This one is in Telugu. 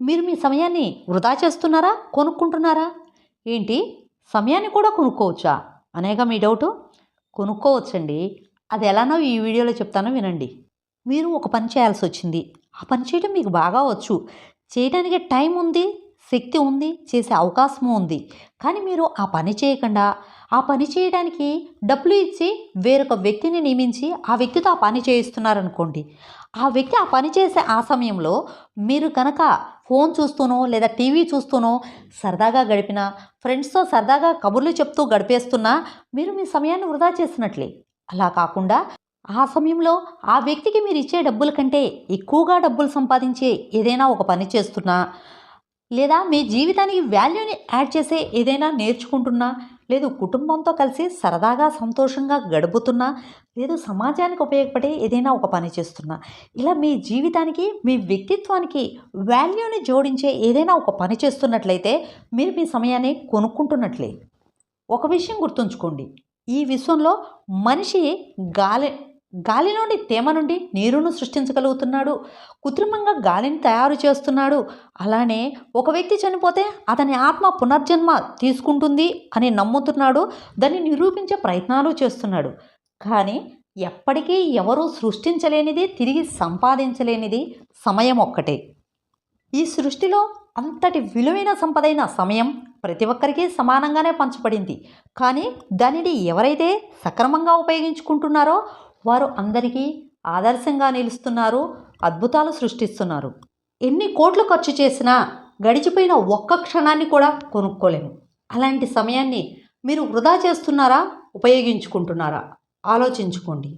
మీరు మీ సమయాన్ని వృధా చేస్తున్నారా? కొనుక్కుంటున్నారా? ఏంటి? సమయాన్ని కూడా కొనుక్కోవచ్చా? అనేగా మీ డౌటు. కొనుక్కోవచ్చండి. అది ఎలానో ఈ వీడియోలో చెప్తాను వినండి. మీరు ఒక పని చేయాల్సి వచ్చింది. ఆ పని చేయడం మీకు బాగా వచ్చు. చేయడానికి టైం ఉంది. శక్తి ఉంది చేసే అవకాశము ఉంది. కానీ మీరు ఆ పని చేయకుండా ఆ పని చేయడానికి డబ్బులు ఇచ్చి వేరొక వ్యక్తిని నియమించి ఆ వ్యక్తితో ఆ పని చేయిస్తున్నారనుకోండి ఆ వ్యక్తి ఆ పని చేసే ఆ సమయంలో మీరు కనుక ఫోన్ చూస్తూనో లేదా టీవీ చూస్తూనో సరదాగా గడిపినా ఫ్రెండ్స్తో సరదాగా కబుర్లు చెప్తూ గడిపేస్తున్నా మీరు మీ సమయాన్ని వృధా చేసినట్లే అలా కాకుండా ఆ సమయంలో ఆ వ్యక్తికి మీరు ఇచ్చే డబ్బుల కంటే ఎక్కువగా డబ్బులు సంపాదించే ఏదైనా ఒక పని చేస్తున్నా లేదా మీ జీవితానికి వాల్యూని యాడ్ చేసే ఏదైనా నేర్చుకుంటున్నా లేదు కుటుంబంతో కలిసి సరదాగా సంతోషంగా గడుపుతున్నా లేదు సమాజానికి ఉపయోగపడే ఏదైనా ఒక పని చేస్తున్నా ఇలా మీ జీవితానికి మీ వ్యక్తిత్వానికి వాల్యూని జోడించే ఏదైనా ఒక పని చేస్తున్నట్లయితే మీరు మీ సమయాన్ని కొనుక్కుంటున్నట్లే. ఒక విషయం గుర్తుంచుకోండి. ఈ విశ్వంలో మనిషి గాలి గాలి నుండి తేమ నుండి నీరును సృష్టించగలుగుతున్నాడు. కృత్రిమంగా గాలిని తయారు చేస్తున్నాడు. అలానే ఒక వ్యక్తి చనిపోతే అతని ఆత్మ పునర్జన్మ తీసుకుంటుంది అని నమ్ముతున్నాడు. దాన్ని నిరూపించే ప్రయత్నాలు చేస్తున్నాడు. కానీ ఎప్పటికీ ఎవరూ సృష్టించలేనిది తిరిగి సంపాదించలేనిది సమయం ఒక్కటే. ఈ సృష్టిలో అంతటి విలువైన సంపదైన సమయం ప్రతి ఒక్కరికి సమానంగానే పంచబడింది. కానీ దానిని ఎవరైతే సక్రమంగా ఉపయోగించుకుంటున్నారో వారు అందరికీ ఆదర్శంగా నిలుస్తున్నారు అద్భుతాలు సృష్టిస్తున్నారు. ఎన్ని కోట్లు ఖర్చు చేసినా గడిచిపోయిన ఒక్క క్షణాన్ని కూడా కొనుక్కోలేము. అలాంటి సమయాన్ని మీరు వృధా చేస్తున్నారా? ఉపయోగించుకుంటున్నారా? ఆలోచించుకోండి.